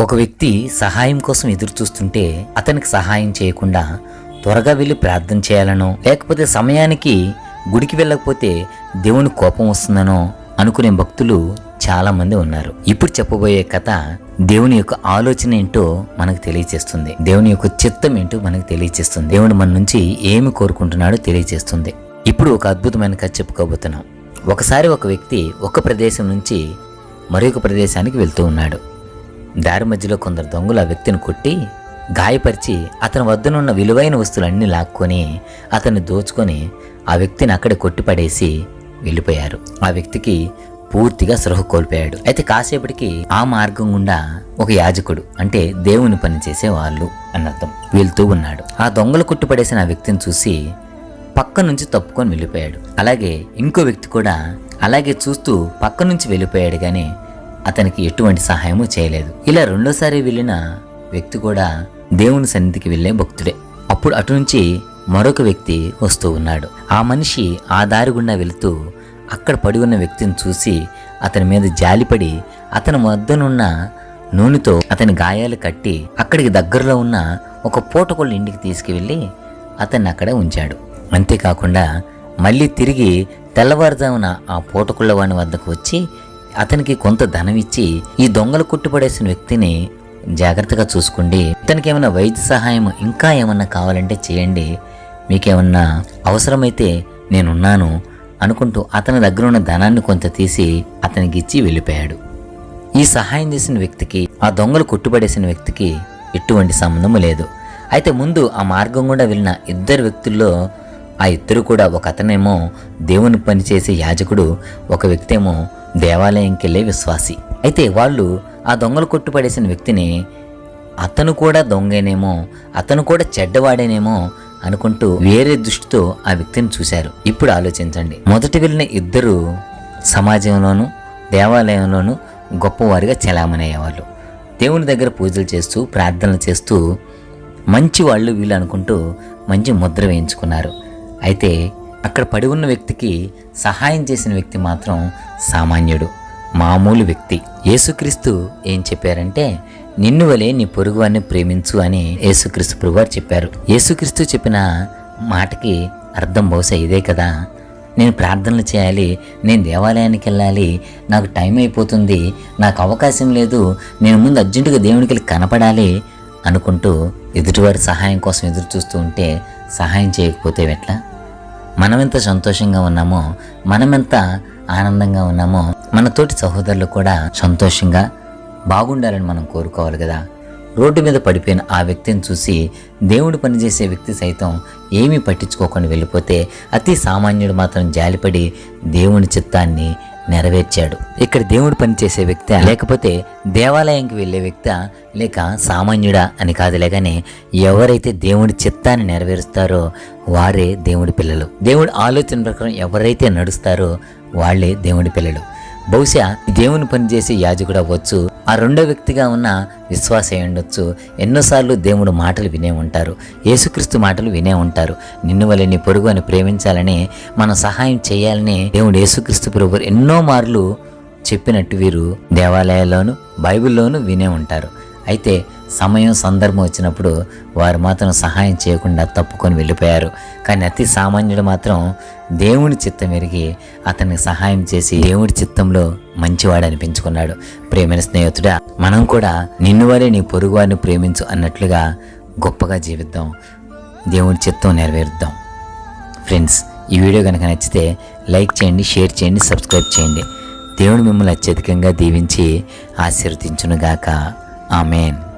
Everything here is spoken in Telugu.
ఒక వ్యక్తి సహాయం కోసం ఎదురు చూస్తుంటే అతనికి సహాయం చేయకుండా త్వరగా వెళ్ళి ప్రార్థన చేయాలనో లేకపోతే సమయానికి గుడికి వెళ్ళకపోతే దేవుని కోపం వస్తుందనో అనుకునే భక్తులు చాలామంది ఉన్నారు. ఇప్పుడు చెప్పబోయే కథ దేవుని యొక్క ఆలోచన ఏంటో మనకు తెలియచేస్తుంది. దేవుని యొక్క చిత్తం ఏంటో మనకు తెలియచేస్తుంది. దేవుడు మన నుంచి ఏమి కోరుకుంటున్నాడో తెలియచేస్తుంది. ఇప్పుడు ఒక అద్భుతమైన కథ చెప్పుకోబోతున్నాం. ఒకసారి ఒక వ్యక్తి ఒక ప్రదేశం నుంచి మరొక ప్రదేశానికి వెళ్తూ ఉన్నాడు. దారి మధ్యలో కొందరు దొంగలు ఆ వ్యక్తిని కొట్టి గాయపరిచి అతని వద్దనున్న విలువైన వస్తువులన్నీ లాక్కొని అతన్ని దోచుకొని ఆ వ్యక్తిని అక్కడే కొట్టిపడేసి వెళ్ళిపోయారు. ఆ వ్యక్తికి పూర్తిగా సృహ కోల్పోయాడు. అయితే కాసేపటికి ఆ మార్గం గుండా ఒక యాజకుడు అంటే దేవుని పని చేసే వాళ్ళు అన్నర్థం వెళ్తూ ఉన్నాడు. ఆ దొంగలు కొట్టిపడేసిన ఆ వ్యక్తిని చూసి పక్క నుంచి తప్పుకొని వెళ్ళిపోయాడు. అలాగే ఇంకో వ్యక్తి కూడా అలాగే చూస్తూ పక్క నుంచి వెళ్ళిపోయాడు కానీ అతనికి ఎటువంటి సహాయము చేయలేదు. ఇలా రెండోసారి వెళ్ళిన వ్యక్తి కూడా దేవుని సన్నిధికి వెళ్ళే భక్తుడే. అప్పుడు అటు నుంచి మరొక వ్యక్తి వస్తూ ఉన్నాడు. ఆ మనిషి ఆ దారి గుండా వెళుతూ అక్కడ పడి ఉన్న వ్యక్తిని చూసి అతని మీద జాలిపడి అతని వద్దనున్న నూనెతో అతని గాయాలు కట్టి అక్కడికి దగ్గరలో ఉన్న ఒక పూటకొళ్ళ ఇంటికి తీసుకువెళ్ళి అతన్ని అక్కడ ఉంచాడు. అంతేకాకుండా మళ్ళీ తిరిగి తెల్లవారుజామున ఆ పూటకుళ్ళ వాని వద్దకు వచ్చి అతనికి కొంత ధనం ఇచ్చి ఈ దొంగలు కొట్టుపడేసిన వ్యక్తిని జాగ్రత్తగా చూసుకోండి. ఇతనికి ఏమైనా వైద్య సహాయం ఇంకా ఏమన్నా కావాలంటే చేయండి. మీకేమన్నా అవసరమైతే నేనున్నాను అనుకుంటూ అతని దగ్గర ఉన్న ధనాన్ని కొంత తీసి అతనికి ఇచ్చి వెళ్ళిపోయాడు. ఈ సహాయం చేసిన వ్యక్తికి ఆ దొంగలు కొట్టుపడేసిన వ్యక్తికి ఎటువంటి సంబంధము లేదు. అయితే ముందు ఆ మార్గం గుండా వెళ్ళిన ఇద్దరు వ్యక్తుల్లో ఆ ఇద్దరు కూడా ఒక అతనేమో దేవుని పనిచేసే యాజకుడు ఒక వ్యక్తి ఏమో దేవాలయంకి వెళ్ళే విశ్వాసి. అయితే వాళ్ళు ఆ దొంగలు కొట్టుపడేసిన వ్యక్తిని అతను కూడా దొంగేనేమో అతను కూడా చెడ్డవాడేనేమో అనుకుంటూ వేరే దృష్టితో ఆ వ్యక్తిని చూశారు. ఇప్పుడు ఆలోచించండి. మొదటి వెళ్ళిన ఇద్దరు సమాజంలోనూ దేవాలయంలోనూ గొప్పవారిగా చెలామణయ్యేవాళ్ళు. దేవుని దగ్గర పూజలు చేస్తూ ప్రార్థనలు చేస్తూ మంచి వాళ్ళు వీళ్ళు అనుకుంటూ మంచి ముద్ర వేయించుకున్నారు. అయితే అక్కడ పడి ఉన్న వ్యక్తికి సహాయం చేసిన వ్యక్తి మాత్రం సామాన్యుడు మామూలు వ్యక్తి. యేసుక్రీస్తు ఏం చెప్పారంటే నిన్ను వలె నీ పొరుగువాన్ని ప్రేమించు అని యేసుక్రీస్తు ప్రభువారు చెప్పారు. యేసుక్రీస్తు చెప్పిన మాటకి అర్థం బహుశా ఇదే కదా. నేను ప్రార్థనలు చేయాలి నేను దేవాలయానికి వెళ్ళాలి నాకు టైం అయిపోతుంది నాకు అవకాశం లేదు నేను ముందు అర్జెంటుగా దేవునికి వెళ్ళి కనపడాలి అనుకుంటూ ఎదుటివారి సహాయం కోసం ఎదురు చూస్తూ ఉంటే సహాయం చేయకపోతే ఎట్లా? మనమెంత సంతోషంగా ఉన్నామో మనమెంత ఆనందంగా ఉన్నామో మన తోటి సహోదరులు కూడా సంతోషంగా బాగుండాలని మనం కోరుకోవాలి కదా. రోడ్డు మీద పడిపోయిన ఆ వ్యక్తిని చూసి దేవుడు పనిచేసే వ్యక్తి సైతం ఏమీ పట్టించుకోకుండా వెళ్ళిపోతే అతి సామాన్యుడు మాత్రం జాలిపడి దేవుని చిత్తాన్ని నెరవేర్చాడు. ఇక్కడ దేవుడు పనిచేసే వ్యక్తి లేకపోతే దేవాలయంకి వెళ్ళే వ్యక్తి లేక సామాన్యుడా అని కాదులే కానీ ఎవరైతే దేవుడి చిత్తాన్ని నెరవేరుస్తారో వారే దేవుడి పిల్లలు. దేవుడి ఆలోచన ప్రకారం ఎవరైతే నడుస్తారో వాళ్ళే దేవుడి పిల్లలు. బహుశా దేవుని పనిచేసే యాజకుడు అవ్వచ్చు ఆ రెండో వ్యక్తిగా ఉన్న విశ్వాస ఉండొచ్చు. ఎన్నోసార్లు దేవుడు మాటలు వినే ఉంటారు యేసుక్రీస్తు మాటలు వినే ఉంటారు. నిన్ను వల్ల నీ పొరుగు అని ప్రేమించాలని మనం సహాయం చేయాలని దేవుడు యేసుక్రీస్తు ప్రభు ఎన్నో మార్లు చెప్పినట్టు వీరు దేవాలయాల్లోనూ బైబిల్లోనూ వినే ఉంటారు. అయితే సమయం సందర్భం వచ్చినప్పుడు వారు మాత్రం సహాయం చేయకుండా తప్పుకొని వెళ్ళిపోయారు. కానీ అతి సామాన్యుడు మాత్రం దేవుని చిత్తం ఎరిగి అతనికి సహాయం చేసి దేవుడి చిత్తంలో మంచివాడు అనిపించుకున్నాడు. ప్రేమైన స్నేహితుడా మనం కూడా నిన్ను వరే నీ పొరుగువారిని ప్రేమించు అన్నట్లుగా గొప్పగా జీవిద్దాం. దేవుడి చిత్తం నెరవేరుద్దాం. ఫ్రెండ్స్ ఈ వీడియో కనుక నచ్చితే లైక్ చేయండి షేర్ చేయండి సబ్స్క్రైబ్ చేయండి. దేవుడు మిమ్మల్ని అత్యధికంగా దీవించి ఆశీర్వదించునుగాక. ఆమెన్.